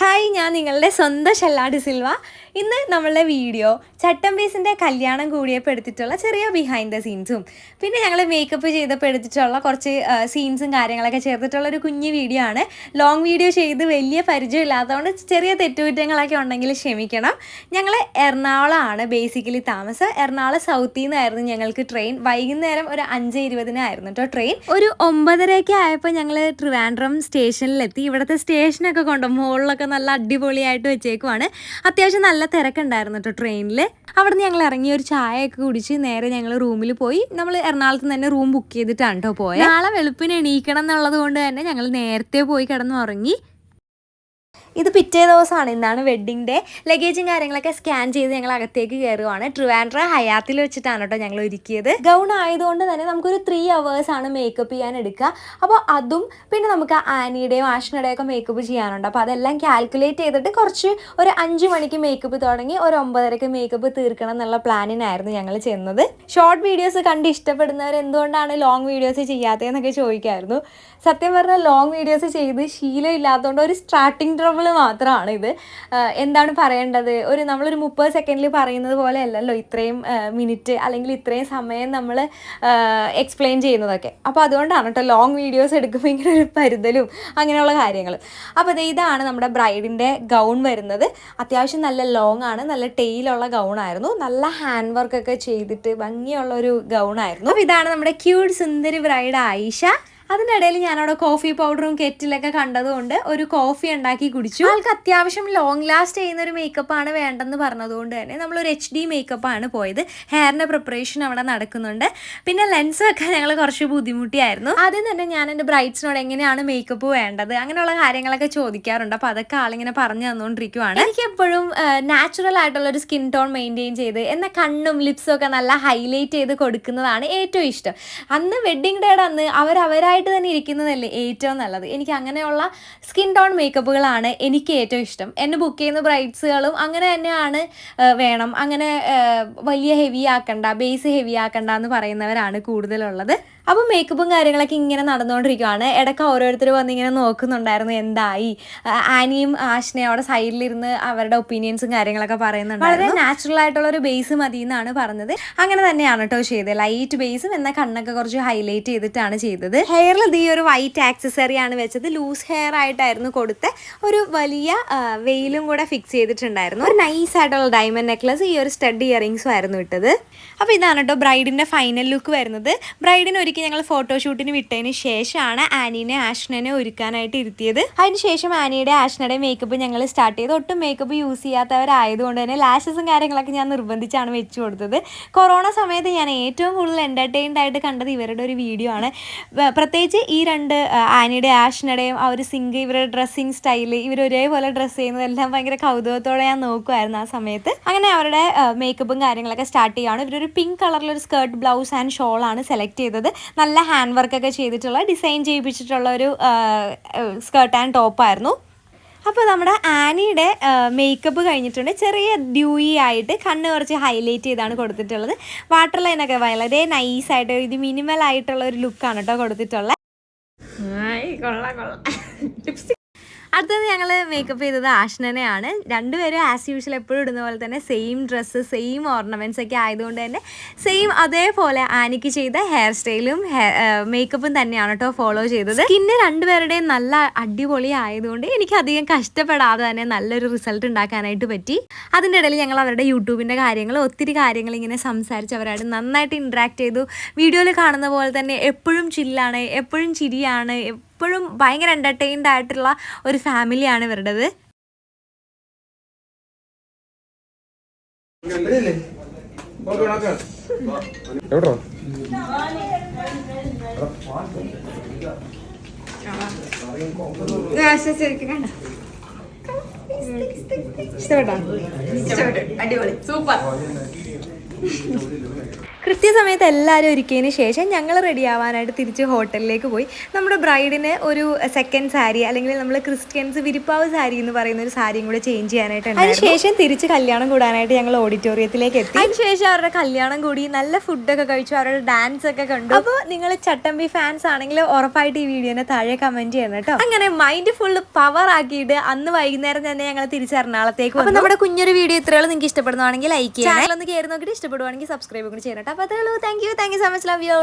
Hi ഞാൻ നിങ്ങളുടെ സ്വന്തം ഷെല്ലാടി സിൽവ. ഇന്ന് നമ്മളുടെ വീഡിയോ ചട്ടം ബേസിന്റെ കല്യാണം കൂടിയപ്പോൾ എടുത്തിട്ടുള്ള ചെറിയ ബിഹൈൻഡ് ദ സീൻസും പിന്നെ ഞങ്ങൾ മേക്കപ്പ് ചെയ്തപ്പോൾ എടുത്തിട്ടുള്ള കുറച്ച് സീൻസും കാര്യങ്ങളൊക്കെ ചേർത്തിട്ടുള്ള ഒരു കുഞ്ഞു വീഡിയോ ആണ്. ലോങ് വീഡിയോ ചെയ്ത് വലിയ പരിചയം ഇല്ലാത്തതുകൊണ്ട് ചെറിയ തെറ്റുകുറ്റങ്ങളൊക്കെ ഉണ്ടെങ്കിൽ ക്ഷമിക്കണം. ഞങ്ങൾ എറണാകുളമാണ് ബേസിക്കലി താമസം. എറണാകുളം സൗത്തിൽ നിന്നായിരുന്നു ഞങ്ങൾക്ക് ട്രെയിൻ വൈകുന്നേരം ഒരു അഞ്ച് ഇരുപതിനായിരുന്നു കേട്ടോ ട്രെയിൻ ഒരു ഒമ്പതരയൊക്കെ ആയപ്പോൾ ഞങ്ങൾ ട്രിവാൻഡ്രം സ്റ്റേഷനിലെത്തി ഇവിടുത്തെ സ്റ്റേഷനൊക്കെ കൊണ്ടു മുകളിലൊക്കെ നല്ല അടിപൊളിയായിട്ട് വെച്ചേക്കുവാണ്. അത്യാവശ്യം നല്ല തിരക്കുണ്ടായിരുന്നു കേട്ടോ ട്രെയിനിൽ അവിടുന്ന് ഞങ്ങൾ ഇറങ്ങി ഒരു ചായയൊക്കെ കുടിച്ച് നേരെ ഞങ്ങൾ റൂമിൽ പോയി. നമ്മൾ എറണാകുളത്ത് തന്നെ റൂം ബുക്ക് ചെയ്തിട്ടാണ് കേട്ടോ പോയത് നാളെ വെളുപ്പിന് എണീക്കണം എന്നുള്ളത് കൊണ്ട് തന്നെ ഞങ്ങൾ നേരത്തെ പോയി കിടന്ന് ഉറങ്ങി ഇത് പിറ്റേ ദിവസമാണ്. ഇന്നാണ് വെഡ്ഡിങ് ഡേ ലഗേജും കാര്യങ്ങളൊക്കെ സ്കാൻ ചെയ്ത് ഞങ്ങൾ അകത്തേക്ക് കയറുവാണ്. ട്രിവാൻഡ്ര ഹയാത്തിൽ വെച്ചിട്ടാണ് കേട്ടോ ഞങ്ങൾ ഒരുക്കിയത്. ഗൗൺ ആയതുകൊണ്ട് തന്നെ നമുക്കൊരു ത്രീ അവേഴ്സ് ആണ് മേക്കപ്പ് ചെയ്യാൻ എടുക്കുക. അപ്പോൾ അതും പിന്നെ നമുക്ക് ആനിയുടെയും ആഷിനുടെയും ഒക്കെ മേക്കപ്പ് ചെയ്യാനുണ്ട്. അപ്പോൾ അതെല്ലാം കാൽക്കുലേറ്റ് ചെയ്തിട്ട് കുറച്ച് ഒരു അഞ്ച് മണിക്ക് മേക്കപ്പ് തുടങ്ങി ഒരു ഒമ്പതരക്ക് മേക്കപ്പ് തീർക്കണം എന്നുള്ള പ്ലാനിനായിരുന്നു ഞങ്ങൾ ചെന്നത്. ഷോർട്ട് വീഡിയോസ് കണ്ട് ഇഷ്ടപ്പെടുന്നവർ എന്തുകൊണ്ടാണ് ലോങ് വീഡിയോസ് ചെയ്യാത്തതെന്നൊക്കെ ചോദിക്കായിരുന്നു. സത്യം പറഞ്ഞാൽ ലോങ് വീഡിയോസ് ചെയ്ത് ശീലം ഇല്ലാത്തതുകൊണ്ട് ഒരു സ്റ്റാർട്ടിങ് ട്രബിൾ മാത്രമാണ് ഇത്. എന്താണ് പറയേണ്ടത്? ഒരു നമ്മളൊരു മുപ്പത് സെക്കൻഡിൽ പറയുന്നത് പോലെ അല്ലല്ലോ ഇത്രയും മിനിറ്റ് അല്ലെങ്കിൽ ഇത്രയും സമയം നമ്മൾ എക്സ്പ്ലെയിൻ ചെയ്യുന്നതൊക്കെ. അപ്പോൾ അതുകൊണ്ടാണ് കേട്ടോ ലോങ് വീഡിയോസ് എടുക്കുമ്പോൾ ഇങ്ങനെ ഒരു പരുതലും അങ്ങനെയുള്ള കാര്യങ്ങൾ അപ്പോൾ ഇതാണ് നമ്മുടെ ബ്രൈഡിന്റെ ഗൗൺ വരുന്നത്. അത്യാവശ്യം നല്ല ലോങ് ആണ് നല്ല ടെയിലുള്ള ഗൗൺ ആയിരുന്നു. നല്ല ഹാൻഡ് വർക്കൊക്കെ ചെയ്തിട്ട് ഭംഗിയുള്ള ഒരു ഗൗൺ ആയിരുന്നു. അപ്പോൾ ഇതാണ് നമ്മുടെ ക്യൂട്ട് സുന്ദരി ബ്രൈഡ് ആയിഷ. അതിനിടയിൽ ഞാനവിടെ കോഫി പൗഡറും കെറ്റിലൊക്കെ കണ്ടതുകൊണ്ട് ഒരു കോഫി ഉണ്ടാക്കി കുടിച്ചു. ആൾക്ക് അത്യാവശ്യം ലോങ് ലാസ്റ്റ് ചെയ്യുന്ന ഒരു മേക്കപ്പ് ആണ് വേണ്ടെന്ന് പറഞ്ഞതുകൊണ്ട് തന്നെ നമ്മളൊരു എച്ച് ഡി മേക്കപ്പ് ആണ് പോയത്. ഹെയറിന്റെ പ്രിപ്പറേഷൻ അവിടെ നടക്കുന്നുണ്ട്. പിന്നെ ലെൻസ് വെക്കാൻ ഞങ്ങൾ കുറച്ച് ബുദ്ധിമുട്ടിയായിരുന്നു. ആദ്യം തന്നെ ഞാൻ എന്റെ ബ്രൈറ്റ്സിനോട് എങ്ങനെയാണ് മേക്കപ്പ് വേണ്ടത്? അങ്ങനെയുള്ള കാര്യങ്ങളൊക്കെ ചോദിക്കാറുണ്ട്. അപ്പോൾ അതൊക്കെ ആളിങ്ങനെ പറഞ്ഞു തന്നുകൊണ്ടിരിക്കുവാണ്. എനിക്ക് എപ്പോഴും നാച്ചുറൽ ആയിട്ടുള്ള ഒരു സ്കിൻ ടോൺ മെയിന്റെയിൻ ചെയ്ത് എന്നാൽ കണ്ണും ലിപ്സും ഒക്കെ നല്ല ഹൈലൈറ്റ് ചെയ്ത് കൊടുക്കുന്നതാണ് ഏറ്റവും ഇഷ്ടം. അന്ന് വെഡ്ഡിങ് ഡേയുടെ അന്ന് അവർ അവരായിട്ട് തന്നെ ഇരിക്കുന്നതല്ലേ ഏറ്റവും നല്ലത്? എനിക്ക് അങ്ങനെയുള്ള സ്കിൻ ടോൺ മേക്കപ്പുകളാണ് എനിക്ക് ഏറ്റവും ഇഷ്ടം. എന്നെ ബുക്ക് ചെയ്യുന്ന ബ്രൈറ്റ്സുകളും അങ്ങനെ തന്നെയാണ് വേണം. അങ്ങനെ വലിയ ഹെവി ആക്കണ്ട ബേസ് ഹെവി ആക്കണ്ട എന്ന് പറയുന്നവരാണ് കൂടുതലുള്ളത്. അപ്പോൾ മേക്കപ്പും കാര്യങ്ങളൊക്കെ ഇങ്ങനെ നടന്നുകൊണ്ടിരിക്കുകയാണ് ഇടയ്ക്ക് ഓരോരുത്തർ വന്ന് ഇങ്ങനെ നോക്കുന്നുണ്ടായിരുന്നു എന്തായി? ആനിയും ആഷ്നയും അവിടെ സൈഡിലിരുന്ന് അവരുടെ ഒപ്പീനിയൻസും കാര്യങ്ങളൊക്കെ പറയുന്നുണ്ട് വളരെ നാച്ചുറൽ ആയിട്ടുള്ള ഒരു ബേസ് മതി എന്നാണ് പറഞ്ഞത്. അങ്ങനെ തന്നെയാണ് കേട്ടോ ചെയ്തത്. ലൈറ്റ് ബേസും എന്നാൽ കണ്ണൊക്കെ കുറച്ച് ഹൈലൈറ്റ് ചെയ്തിട്ടാണ് ചെയ്തത്. ഹെയറിൽ ഇത് ഈ ഒരു വൈറ്റ് ആക്സസറി ആണ് വെച്ചത്. ലൂസ് ഹെയർ ആയിട്ടായിരുന്നു കൊടുത്ത ഒരു വലിയ വെയിലും കൂടെ ഫിക്സ് ചെയ്തിട്ടുണ്ടായിരുന്നു. ഒരു നൈസ് ആയിട്ടുള്ള ഡയമണ്ട് നെക്ലസ് ഈ ഒരു സ്റ്റഡ് ഇയറിങ്സും ആയിരുന്നു ഇട്ടത്. അപ്പോൾ ഇതാണ് കേട്ടോ ബ്രൈഡിന്റെ ഫൈനൽ ലുക്ക് വരുന്നത്. ബ്രൈഡിനെ ഒരുക്കി ഞങ്ങൾ ഫോട്ടോഷൂട്ടിന് വിട്ടതിന് ശേഷമാണ് ആനീനെ ആഷ്ണനെ ഒരുക്കാനായിട്ട് ഇരുത്തിയത്. അതിന് ശേഷം ആനിയുടെ ആഷ്ണയുടെ മേക്കപ്പ് ഞങ്ങൾ സ്റ്റാർട്ട് ചെയ്ത്. ഒട്ടും മേക്കപ്പ് യൂസ് ചെയ്യാത്തവരായതുകൊണ്ട് തന്നെ ലാഷസും കാര്യങ്ങളൊക്കെ ഞാൻ നിർബന്ധിച്ചാണ് വെച്ചു കൊടുത്തത്. കൊറോണ സമയത്ത് ഞാൻ ഏറ്റവും കൂടുതൽ എന്റർടൈൻഡ് ആയിട്ട് കണ്ടത് ഇവരുടെ ഒരു വീഡിയോ ആണ്. പ്രത്യേകിച്ച് ഈ രണ്ട് ആനിയുടെ ആഷ്ണയുടെയും ആ ഒരു സിങ്ക് ഇവരുടെ ഡ്രസ്സിങ് സ്റ്റൈൽ ഇവർ ഒരേപോലെ ഡ്രസ്സ് ചെയ്യുന്നതെല്ലാം ഭയങ്കര കൗതുകത്തോടെ ഞാൻ നോക്കുമായിരുന്നു ആ സമയത്ത്. അങ്ങനെ അവരുടെ മേക്കപ്പും കാര്യങ്ങളൊക്കെ സ്റ്റാർട്ട് ചെയ്യുകയാണ് ഇവരൊരു പിങ്ക് കളറിലൊരു സ്കേർട്ട് ബ്ലൗസ് ആൻഡ് ഷോളാണ് സെലക്ട് ചെയ്തത്. നല്ല ഹാൻഡ് വർക്കൊക്കെ ചെയ്തിട്ടുള്ള ഡിസൈൻ ചെയ്യിപ്പിച്ചിട്ടുള്ള ഒരു സ്കേർട്ട് ആൻഡ് ടോപ്പായിരുന്നു അപ്പോൾ നമ്മുടെ ആനിയുടെ മേക്കപ്പ് കഴിഞ്ഞിട്ടുണ്ട്. ചെറിയ ഡ്യൂയി ആയിട്ട് കണ്ണ് കുറച്ച് ഹൈലൈറ്റ് ചെയ്താണ് കൊടുത്തിട്ടുള്ളത്. വാട്ടർ ലൈനൊക്കെ വളരെ നൈസായിട്ട് ഇത് മിനിമൽ ആയിട്ടുള്ള ഒരു ലുക്കാണ് കേട്ടോ കൊടുത്തിട്ടുള്ളത്. അടുത്തത് ഞങ്ങൾ മേക്കപ്പ് ചെയ്തത് ആഷ്ണനെയാണ് രണ്ടുപേരും ആസ് യൂഷ്വൽ എപ്പോഴും ഇടുന്ന പോലെ തന്നെ സെയിം ഡ്രസ്സ് സെയിം ഓർണമെന്റ്സ് ഒക്കെ ആയതുകൊണ്ട് തന്നെ സെയിം അതേപോലെ ആനിക്ക് ചെയ്ത ഹെയർ സ്റ്റൈലും മേക്കപ്പും തന്നെയാണ് കേട്ടോ ഫോളോ ചെയ്തത്. സ്കിന്ന് രണ്ടുപേരുടെയും നല്ല അടിപൊളി ആയതുകൊണ്ട് എനിക്ക് അധികം കഷ്ടപ്പെടാതെ തന്നെ നല്ലൊരു റിസൾട്ട് ഉണ്ടാക്കാനായിട്ട് പറ്റി. അതിന്റെ ഇടയിൽ ഞങ്ങൾ അവരുടെ യൂട്യൂബിന്റെ കാര്യങ്ങൾ ഒത്തിരി കാര്യങ്ങൾ ഇങ്ങനെ സംസാരിച്ച് അവരായിട്ട് നന്നായിട്ട് ഇൻട്രാക്ട് ചെയ്തു. വീഡിയോയിൽ കാണുന്ന പോലെ തന്നെ എപ്പോഴും ചില്ലാണ് എപ്പോഴും ചിരിയാണ് എപ്പോഴും ഭയങ്കര എന്റർടൈൻഡ് ആയിട്ടുള്ള ഒരു ഫാമിലിയാണ് ഇവരുടേത്. എവിടോ? ഇഷ്ടപ്പെട്ടോ. അടിപൊളി. സൂപ്പർ. കൃത്യസമയത്ത് എല്ലാവരും ഒരുക്കിയതിന് ശേഷം ഞങ്ങൾ റെഡി ആവാനായിട്ട് തിരിച്ച് ഹോട്ടലിലേക്ക് പോയി. നമ്മുടെ ബ്രൈഡിന് ഒരു സെക്കൻഡ് സാരി അല്ലെങ്കിൽ നമ്മൾ ക്രിസ്ത്യൻസ് വിരിപ്പാവ് സാരി എന്ന് പറയുന്ന ഒരു സാരിയും കൂടെ ചേഞ്ച് ചെയ്യാനായിട്ട് അതിനുശേഷം തിരിച്ച് കല്യാണം കൂടാനായിട്ട് ഞങ്ങൾ ഓഡിറ്റോറിയത്തിലേക്ക് എത്തി. അതിനുശേഷം അവരുടെ കല്യാണം കൂടി നല്ല ഫുഡൊക്കെ കഴിച്ചു അവരുടെ ഡാൻസ് ഒക്കെ കണ്ടു. അപ്പോൾ നിങ്ങൾ ചട്ടമ്പി ഫാൻസ് ആണെങ്കിൽ ഉറപ്പായിട്ട് ഈ വീഡിയോനെ താഴെ കമന്റ് ചെയ്യണം കേട്ടോ. അങ്ങനെ മൈൻഡ് ഫുള്ള് പവർ ആക്കിയിട്ട് അന്ന് വൈകുന്നേരം തന്നെ ഞങ്ങൾ തിരിച്ച് എറണാകുളത്തേക്ക് വന്നു. നമ്മുടെ കുഞ്ഞൊരു വീഡിയോ ഇത്രയോളം നിങ്ങൾക്ക് ഇഷ്ടപ്പെടുന്നതാണെങ്കിൽ ലൈക്ക് ചെയ്യാം ചാനൽ ഒന്ന് കയറി നോക്കിയിട്ട് ഇഷ്ടപ്പെടുവാണെങ്കിൽ സബ്സ്ക്രൈബ് കൂടി ചെയ്യണം അപ്പോൾ അതേ ഉള്ളൂ thank you thank you so much love you